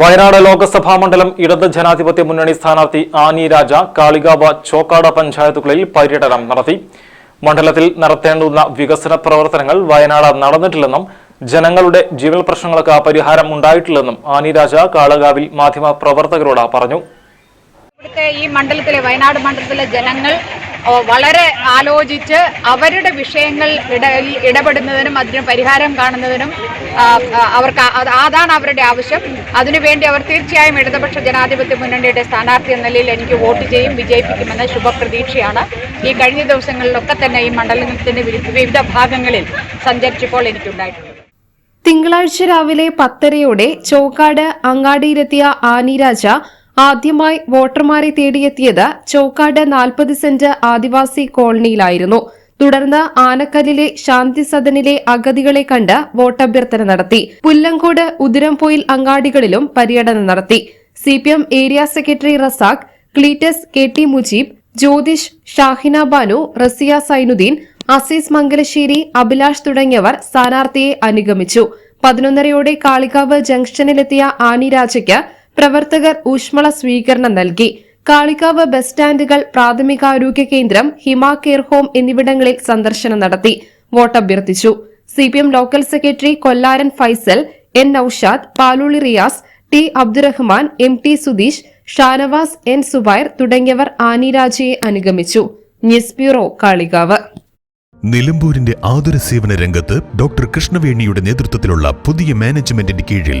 വയനാട് ലോക്സഭാ മണ്ഡലം ഇടത് ജനാധിപത്യ മുന്നണി സ്ഥാനാർത്ഥി ആനി രാജ കാളികാവ ചോക്കാട പഞ്ചായത്തുകളിൽ പര്യടനം നടത്തി. മണ്ഡലത്തിൽ നടത്തേണ്ടുന്ന വികസന പ്രവർത്തനങ്ങൾ വയനാട് നടന്നിട്ടില്ലെന്നും ജനങ്ങളുടെ ജീവൽ പ്രശ്നങ്ങൾക്ക് പരിഹാരം ഉണ്ടായിട്ടില്ലെന്നും ആനി രാജ കാളികാവിൽ മാധ്യമ പ്രവർത്തകരോട് പറഞ്ഞു. ഈ മണ്ഡലത്തിലെ വയനാട് മണ്ഡലത്തിലെ ജനങ്ങൾ വളരെ ആലോചിച്ച് അവരുടെ വിഷയങ്ങൾ ഇട ഇടപെടുന്നതിനും അതിന് പരിഹാരം കാണുന്നതിനും അവർക്ക് അതാണ് അവരുടെ ആവശ്യം. അതിനുവേണ്ടി അവർ തീർച്ചയായും ഇടതുപക്ഷ ജനാധിപത്യ മുന്നണിയുടെ സ്ഥാനാർത്ഥി എന്ന നിലയിൽ എനിക്ക് വോട്ട് ചെയ്യും വിജയിപ്പിക്കുമെന്ന ശുഭപ്രതീക്ഷയാണ്. ഈ കഴിഞ്ഞ ദിവസങ്ങളിലൊക്കെ തന്നെ ഈ മണ്ഡലത്തിന്റെ വിവിധ ഭാഗങ്ങളിൽ സഞ്ചരിച്ചപ്പോൾ എനിക്കുണ്ടായിട്ടുണ്ട് തിങ്കളാഴ്ച രാവിലെ പത്തരയോടെ ചോക്കാട് അങ്ങാടിയിലെത്തിയ ആനിരാജ ആദ്യമായി വോട്ടർമാരെ തേടിയെത്തിയത് ചോക്കാട് നാൽപ്പത് സെന്റ് ആദിവാസി കോളനിയിലായിരുന്നു. തുടർന്ന് ആനക്കല്ലിലെ ശാന്തി സദനിലെ അഗതികളെ കണ്ട് വോട്ടഭ്യർത്ഥന നടത്തി. പുല്ലങ്കോട് ഉദിരംപോയിൽ അങ്ങാടികളിലും പര്യടനം നടത്തി. C P M area secretary Razak Cletus K T Mujeeb Jyothish Shahina Banu Rasiya Sainudheen Azeez Mangalassery Abhilash തുടങ്ങിയവർ സ്ഥാനാർത്ഥിയെ അനുഗമിച്ചു. പതിനൊന്നരയോടെ കാളികാവ് ജംഗ്ഷനിലെത്തിയ ആനി രാജയ്ക്ക് പ്രവർത്തകർ ഊഷ്മള സ്വീകരണം നൽകി. കാളികാവ് ബസ് സ്റ്റാൻഡുകൾ പ്രാഥമികാരോഗ്യ കേന്ദ്രം ഹിമ കെയർ ഹോം എന്നിവിടങ്ങളിൽ സന്ദർശനം നടത്തി. വോട്ടഭ്യർത്ഥിച്ചു CPM local secretary Kollaran Faisal N Noushad Paluli Riyas T Abdurahman M T Sudheesh Shanavas N Subair തുടങ്ങിയവർ ആനിരാജയെ അനുഗമിച്ചു. News bureau Kalikavu. നിലമ്പൂരിന്റെ ആതുര സേവന രംഗത്ത് ഡോക്ടർ കൃഷ്ണവേണിയുടെ നേതൃത്വത്തിലുള്ള പുതിയ മാനേജ്മെന്റിന്റെ കീഴിൽ